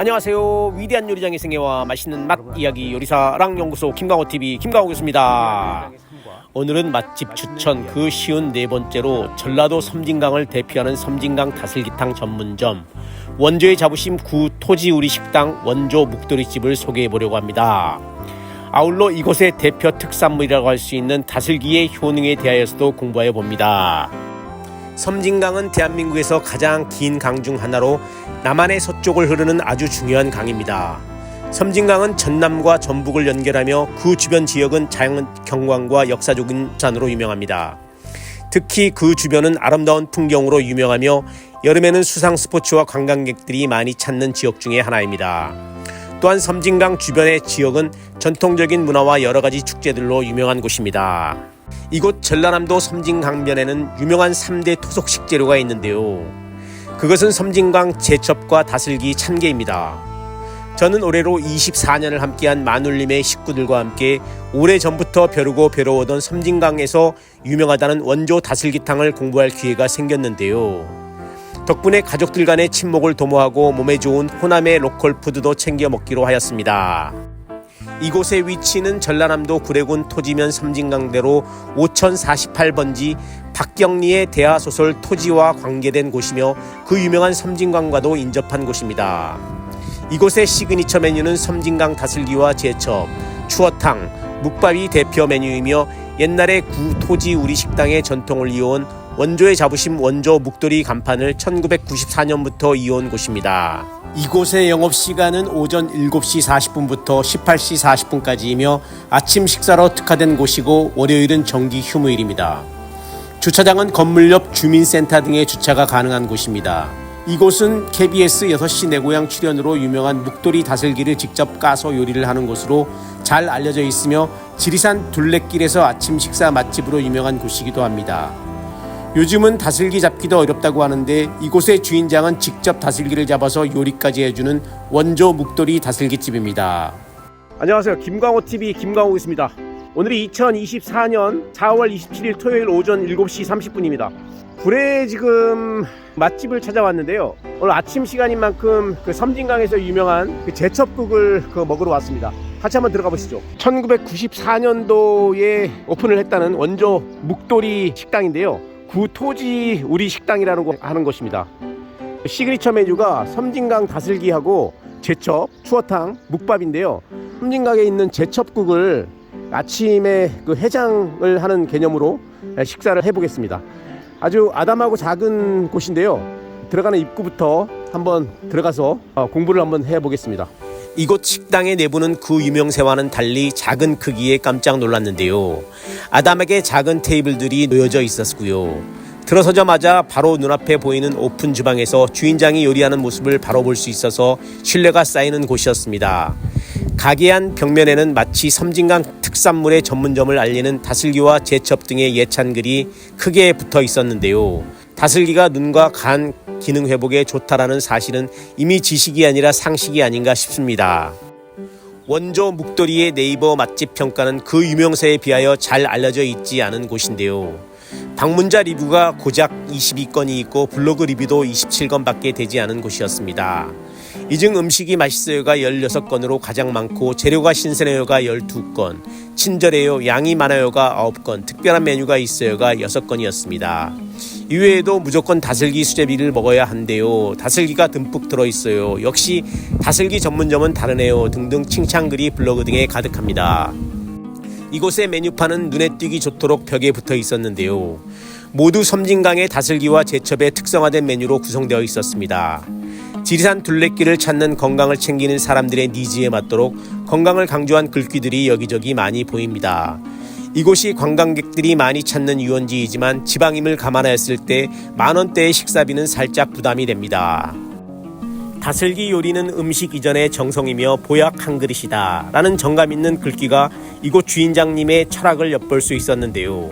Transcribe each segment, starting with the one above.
안녕하세요. 위대한 요리장의 생애와 맛있는 맛 이야기 요리사 랑 연구소 김강호 TV 김강호겠습니다. 오늘은 맛집 추천 그 쉬운 네 번째로 전라도 섬진강을 대표하는 섬진강 다슬기탕 전문점 원조의 자부심 구 토지 우리 식당 원조 묵돌이집을 소개해 보려고 합니다. 아울러 이곳의 대표 특산물이라고 할 수 있는 다슬기의 효능에 대하여서도 공부해 봅니다. 섬진강은 대한민국에서 가장 긴 강 중 하나로 남한의 서쪽을 흐르는 아주 중요한 강입니다. 섬진강은 전남과 전북을 연결하며 그 주변 지역은 자연 경관과 역사적인 산으로 유명합니다. 특히 그 주변은 아름다운 풍경으로 유명하며 여름에는 수상 스포츠와 관광객들이 많이 찾는 지역 중의 하나입니다. 또한 섬진강 주변의 지역은 전통적인 문화와 여러 가지 축제들로 유명한 곳입니다. 이곳 전라남도 섬진강변에는 유명한 3대 토속 식재료가 있는데요. 그것은 섬진강 제첩과 다슬기 참게입니다. 저는 올해로 24년을 함께한 마눌님의 식구들과 함께 오래전부터 벼르고 벼러오던 섬진강에서 유명하다는 원조 다슬기탕을 공부할 기회가 생겼는데요. 덕분에 가족들 간의 친목을 도모하고 몸에 좋은 호남의 로컬 푸드도 챙겨 먹기로 하였습니다. 이곳의 위치는 전라남도 구례군 토지면 섬진강대로 5048번지 박경리의 대하소설 토지와 관계된 곳이며 그 유명한 섬진강과도 인접한 곳입니다. 이곳의 시그니처 메뉴는 섬진강 다슬기와 제첩, 추어탕, 묵밥이 대표 메뉴이며 옛날에 구 토지 우리 식당의 전통을 이어온 원조의 자부심 원조 묵돌이 간판을 1994년부터 이어온 곳입니다. 이곳의 영업 시간은 오전 7시 40분부터 18시 40분까지이며 아침 식사로 특화된 곳이고 월요일은 정기 휴무일입니다. 주차장은 건물 옆 주민센터 등의 주차가 가능한 곳입니다. 이곳은 KBS 6시 내 고향 출연으로 유명한 묵돌이 다슬기를 직접 까서 요리를 하는 곳으로 잘 알려져 있으며 지리산 둘레길에서 아침 식사 맛집으로 유명한 곳이기도 합니다. 요즘은 다슬기 잡기도 어렵다고 하는데 이곳의 주인장은 직접 다슬기를 잡아서 요리까지 해주는 원조 묵돌이 다슬기집입니다. 안녕하세요. 김광호 TV 김광호입니다. 오늘이 2024년 4월 27일 토요일 오전 7시 30분입니다. 불에 지금 맛집을 찾아왔는데요. 오늘 아침 시간인 만큼 그 섬진강에서 유명한 그 제첩국을 그 먹으러 왔습니다. 같이 한번 들어가 보시죠. 1994년도에 오픈을 했다는 원조 묵돌이 식당인데요. 구토지 우리 식당이라는 거 하는 것입니다. 시그니처 메뉴가 섬진강 다슬기하고 제첩, 추어탕, 묵밥인데요. 섬진강에 있는 제첩국을 아침에 그 해장을 하는 개념으로 식사를 해보겠습니다. 아주 아담하고 작은 곳인데요. 들어가는 입구부터 한번 들어가서 어, 공부를 한번 해보겠습니다. 이곳 식당의 내부는 그 유명세와는 달리 작은 크기에 깜짝 놀랐는데요. 아담하게 작은 테이블들이 놓여져 있었고요. 들어서자마자 바로 눈앞에 보이는 오픈 주방에서 주인장이 요리하는 모습을 바로 볼 수 있어서 신뢰가 쌓이는 곳이었습니다. 가게 안 벽면에는 마치 섬진강 특산물의 전문점을 알리는 다슬기와 제첩 등의 예찬글이 크게 붙어 있었는데요. 다슬기가 눈과 간 기능 회복에 좋다라는 사실은 이미 지식이 아니라 상식이 아닌가 싶습니다. 원조 묵돌이의 네이버 맛집 평가는 그 유명세에 비하여 잘 알려져 있지 않은 곳인데요. 방문자 리뷰가 고작 22건이 있고 블로그 리뷰도 27건밖에 되지 않은 곳이었습니다. 이중 음식이 맛있어요가 16건으로 가장 많고 재료가 신선해요가 12건, 친절해요, 양이 많아요가 9건, 특별한 메뉴가 있어요가 6건이었습니다. 이외에도 무조건 다슬기 수제비를 먹어야 한대요. 다슬기가 듬뿍 들어있어요. 역시 다슬기 전문점은 다르네요. 등등 칭찬글이 블로그 등에 가득합니다. 이곳의 메뉴판은 눈에 띄기 좋도록 벽에 붙어 있었는데요. 모두 섬진강의 다슬기와 제첩의 특성화된 메뉴로 구성되어 있었습니다. 지리산 둘레길을 찾는 건강을 챙기는 사람들의 니즈에 맞도록 건강을 강조한 글귀들이 여기저기 많이 보입니다. 이곳이 관광객들이 많이 찾는 유원지이지만 지방임을 감안하였을 때 만원대의 식사비는 살짝 부담이 됩니다. 다슬기 요리는 음식 이전의 정성이며 보약 한 그릇이다 라는 정감 있는 글귀가 이곳 주인장님의 철학을 엿볼 수 있었는데요.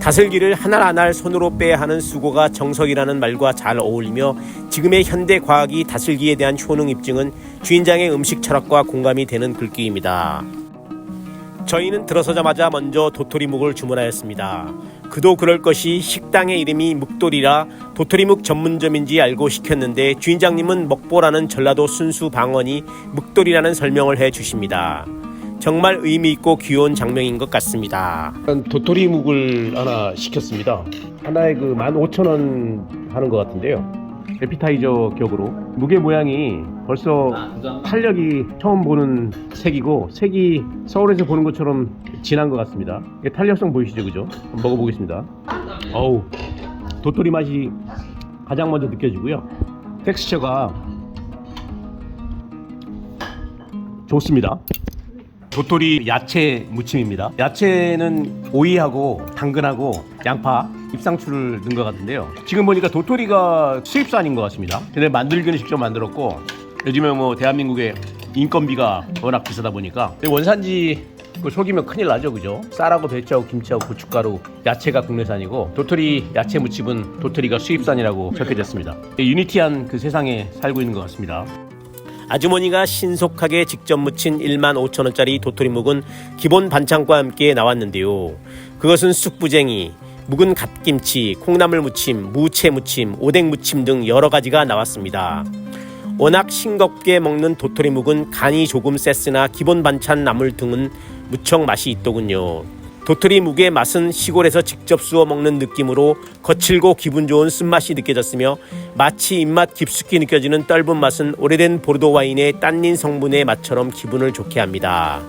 다슬기를 하날 손으로 빼야 하는 수고가 정석이라는 말과 잘 어울리며 지금의 현대 과학이 다슬기에 대한 효능 입증은 주인장의 음식 철학과 공감이 되는 글귀입니다. 저희는 들어서자마자 먼저 도토리묵을 주문하였습니다. 그도 그럴 것이 식당의 이름이 묵돌이라 도토리묵 전문점인지 알고 시켰는데 주인장님은 먹보라는 전라도 순수 방언이 묵돌이라는 설명을 해 주십니다. 정말 의미 있고 귀여운 장면인 것 같습니다. 도토리묵을 하나 시켰습니다. 하나에 그 15,000원 하는 것 같은데요. 에피타이저 격으로 무게 모양이 벌써 탄력이 처음 보는 색이고 색이 서울에서 보는 것처럼 진한 것 같습니다. 탄력성 보이시죠, 그죠? 한번 먹어보겠습니다. 어우, 도토리 맛이 가장 먼저 느껴지고요. 텍스처가 좋습니다. 도토리 야채 무침입니다. 야채는 오이하고 당근하고 양파, 잎상추를 넣은 것 같은데요. 지금 보니까 도토리가 수입산인 것 같습니다. 근데 만들기는 직접 만들었고 요즘에 뭐 대한민국의 인건비가 워낙 비싸다 보니까 원산지 그 속이면 큰일 나죠, 그죠? 쌀하고 배추하고 김치하고 고춧가루, 야채가 국내산이고 도토리 야채 무침은 도토리가 수입산이라고 적혀졌습니다. 유니티한 그 세상에 살고 있는 것 같습니다. 아주머니가 신속하게 직접 무친 1만 5천 원짜리 도토리묵은 기본 반찬과 함께 나왔는데요. 그것은 쑥부쟁이, 묵은 갓김치, 콩나물 무침, 무채 무침, 오뎅 무침 등 여러 가지가 나왔습니다. 워낙 싱겁게 먹는 도토리묵은 간이 조금 셌으나 기본 반찬 나물 등은 무척 맛이 있더군요. 도토리 묵의 맛은 시골에서 직접 쑤어 먹는 느낌으로 거칠고 기분 좋은 쓴맛이 느껴졌으며 마치 입맛 깊숙이 느껴지는 떫은 맛은 오래된 보르도 와인의 딴닌 성분의 맛처럼 기분을 좋게 합니다.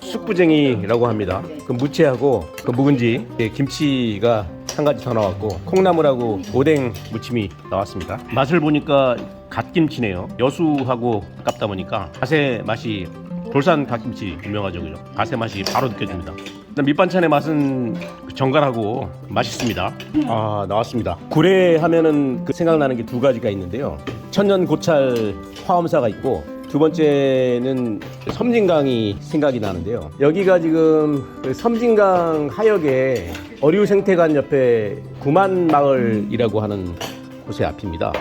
쑥부쟁이라고 합니다. 그 무채하고 그 묵은지 예, 김치가 한 가지 더 나왔고 콩나물하고 오뎅 무침이 나왔습니다. 맛을 보니까 갓김치네요. 여수하고 가깝다 보니까 가세 맛이 돌산 갓김치 유명하죠, 그죠? 가세 맛이 바로 느껴집니다. 일단 밑반찬의 맛은 정갈하고 맛있습니다. 아 나왔습니다. 구례 하면은 그 생각나는 게 두 가지가 있는데요. 천년 고찰 화엄사가 있고 두 번째는 섬진강이 생각이 나는데요. 여기가 지금 그 섬진강 하역에 어류생태관 옆에 구만마을이라고 하는 곳의 앞입니다.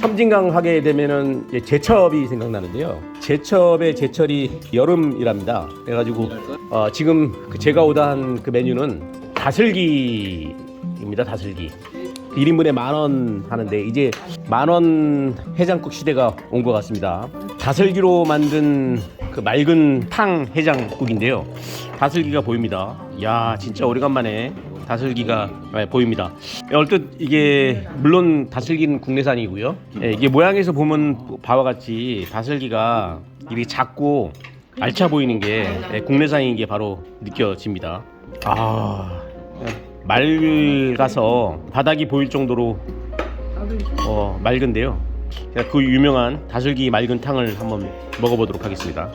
섬진강 하게 되면은 이제 제첩이 생각나는데요. 제첩의 제철이 여름이랍니다. 그래가지고 어, 지금 그 제가 오다 한 그 메뉴는 다슬기입니다. 다슬기. 1인분에 만 원 하는데 이제 만 원 해장국 시대가 온 것 같습니다. 다슬기로 만든 그 맑은 탕 해장국인데요. 다슬기가 보입니다. 야 진짜 오래간만에 다슬기가 네, 보입니다. 얼뜻 이게 물론 다슬기는 국내산이고요. 예, 이게 모양에서 보면 바와 같이 다슬기가 이렇게 작고 알차 보이는 게 예, 국내산인 게 바로 느껴집니다. 아 맑아서 바닥이 보일 정도로 어, 맑은데요. 그 유명한 다슬기 맑은 탕을 한번 먹어보도록 하겠습니다.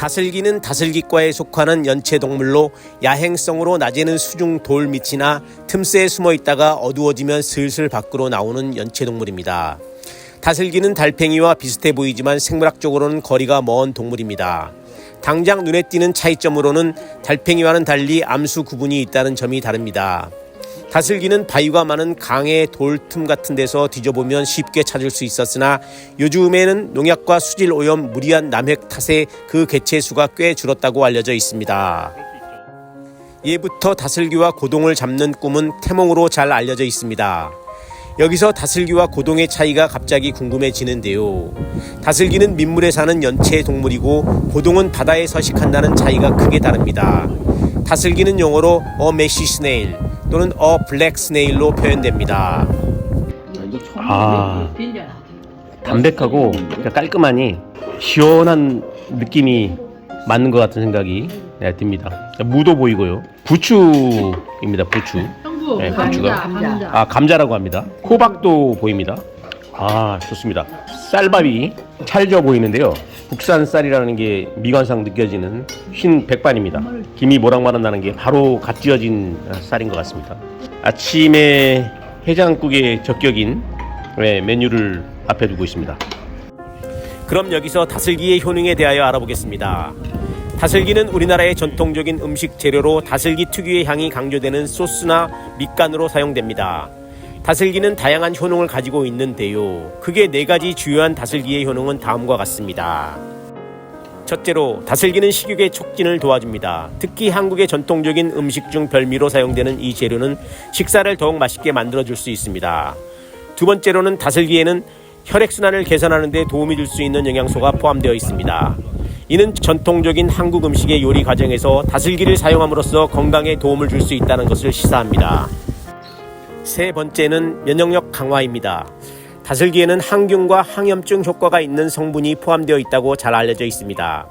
다슬기는 다슬기과에 속하는 연체동물로 야행성으로 낮에는 수중 돌 밑이나 틈새에 숨어 있다가 어두워지면 슬슬 밖으로 나오는 연체동물입니다. 다슬기는 달팽이와 비슷해 보이지만 생물학적으로는 거리가 먼 동물입니다. 당장 눈에 띄는 차이점으로는 달팽이와는 달리 암수 구분이 있다는 점이 다릅니다. 다슬기는 바위가 많은 강의 돌틈 같은 데서 뒤져보면 쉽게 찾을 수 있었으나 요즘에는 농약과 수질 오염, 무리한 남획 탓에 그 개체 수가 꽤 줄었다고 알려져 있습니다. 예부터 다슬기와 고동을 잡는 꿈은 태몽으로 잘 알려져 있습니다. 여기서 다슬기와 고동의 차이가 갑자기 궁금해지는데요. 다슬기는 민물에 사는 연체 동물이고 고동은 바다에 서식한다는 차이가 크게 다릅니다. 다슬기는 영어로 a 메시 스네일 또는 a 블랙 스네일로 표현됩니다. 아. 담백하고 깔끔하니 시원한 느낌이 맞는 것 같은 생각이 네, 듭니다. 무도 보이고요. 부추입니다. 부추. 네, 감자 고추가. 감자 아 감자라고 합니다. 호박도 보입니다. 아 좋습니다. 쌀밥이 찰져 보이는데요. 국산 쌀이라는 게 미관상 느껴지는 흰 백반입니다. 김이 모락마락 나는 게 바로 갓 지어진 쌀인 것 같습니다. 아침에 해장국의 적격인 네, 메뉴를 앞에 두고 있습니다. 그럼 여기서 다슬기의 효능에 대하여 알아보겠습니다. 다슬기는 우리나라의 전통적인 음식 재료로 다슬기 특유의 향이 강조되는 소스나 밑간으로 사용됩니다. 다슬기는 다양한 효능을 가지고 있는데요. 크게 네 가지 주요한 다슬기의 효능은 다음과 같습니다. 첫째로 다슬기는 식욕의 촉진을 도와줍니다. 특히 한국의 전통적인 음식 중 별미로 사용되는 이 재료는 식사를 더욱 맛있게 만들어줄 수 있습니다. 두 번째로는 다슬기에는 혈액순환을 개선하는 데 도움이 줄 수 있는 영양소가 포함되어 있습니다. 이는 전통적인 한국 음식의 요리 과정에서 다슬기를 사용함으로써 건강에 도움을 줄 수 있다는 것을 시사합니다. 세 번째는 면역력 강화입니다. 다슬기에는 항균과 항염증 효과가 있는 성분이 포함되어 있다고 잘 알려져 있습니다.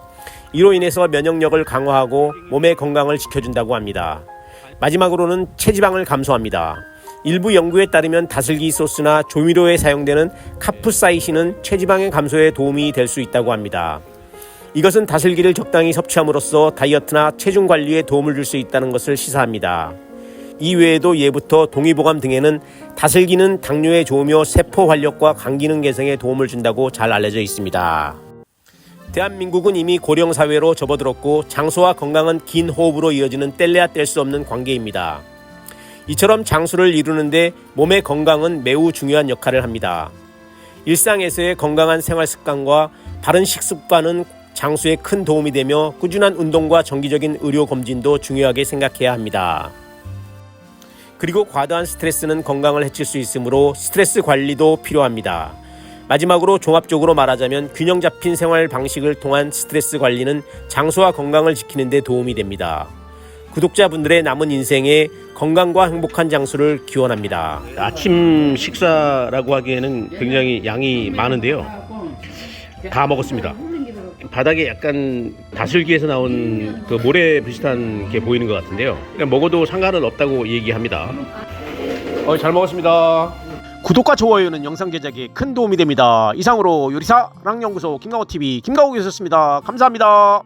이로 인해서 면역력을 강화하고 몸의 건강을 지켜준다고 합니다. 마지막으로는 체지방을 감소합니다. 일부 연구에 따르면 다슬기 소스나 조미료에 사용되는 카프사이신은 체지방의 감소에 도움이 될 수 있다고 합니다. 이것은 다슬기를 적당히 섭취함으로써 다이어트나 체중 관리에 도움을 줄 수 있다는 것을 시사합니다. 이 외에도 예부터 동의보감 등에는 다슬기는 당뇨에 좋으며 세포 활력과 간 기능 개선에 도움을 준다고 잘 알려져 있습니다. 대한민국은 이미 고령 사회로 접어들었고 장소와 건강은 긴 호흡으로 이어지는 뗄래야 뗄 수 없는 관계입니다. 이처럼 장수를 이루는데 몸의 건강은 매우 중요한 역할을 합니다. 일상에서의 건강한 생활 습관과 바른 식습관은 장수에 큰 도움이 되며 꾸준한 운동과 정기적인 의료 검진도 중요하게 생각해야 합니다. 그리고 과도한 스트레스는 건강을 해칠 수 있으므로 스트레스 관리도 필요합니다. 마지막으로 종합적으로 말하자면 균형 잡힌 생활 방식을 통한 스트레스 관리는 장소와 건강을 지키는 데 도움이 됩니다. 구독자분들의 남은 인생에 건강과 행복한 장수를 기원합니다. 아침 식사라고 하기에는 굉장히 양이 많은데요. 다 먹었습니다. 바닥에 약간 다슬기에서 나온 그 모래 비슷한 게 보이는 것 같은데요. 그냥 먹어도 상관은 없다고 얘기합니다. 어, 잘 먹었습니다. 구독과 좋아요는 영상 제작에 큰 도움이 됩니다. 이상으로 요리사 랑연구소 김강호 TV 김강호였습니다. 감사합니다.